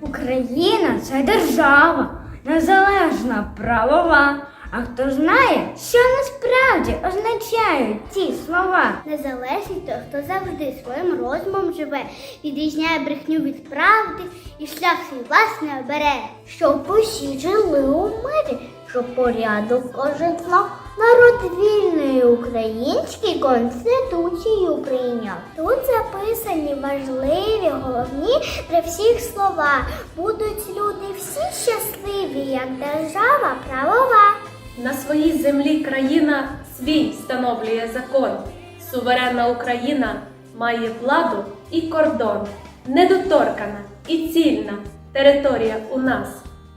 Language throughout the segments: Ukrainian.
Україна це держава, незалежна правова. А хто знає, що насправді означають ці слова? Незалежний той, хто завжди своїм розумом живе, відрізняє брехню від правди і шлях свій власний обере. Щоб усі жили у мирі, щоб порядок кожен. Народ вільної українській конституцію прийняв. Тут записані важливі, головні для всіх слова. Будуть люди всі щасливі, як держава правова. На своїй землі країна свій встановлює закон. Суверенна Україна має владу і кордон. Недоторкана і цільна територія у нас.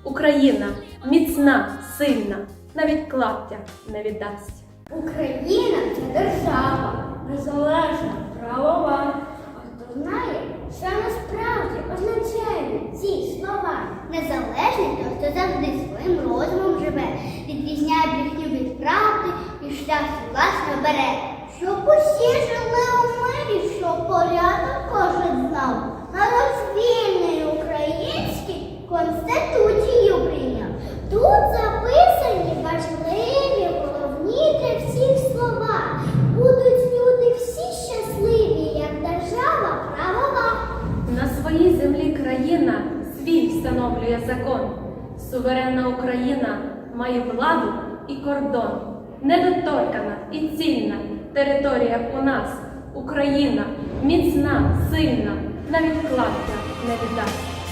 Україна міцна, сильна, навіть клаптя не віддасть. Україна це держава, незалежна правова. А хто знає, що насправді означають ці слова? Незалежний той, хто завжди своїм розумом живе, відрізняє брехню від правди і шлях власне бере. Щоб усі жили у мирі, щоб порядок кожен знав. Народ вільний український конституцію прийняв. Тут записані важливі, головні для всіх слова. Будуть люди всі щасливі, як держава правова. На своїй землі країна свій встановлює закон. Суверенна Україна має владу і кордон. Недоторкана і цільна територія у нас. Україна міцна, сильна, навіть клаптя не віддасть.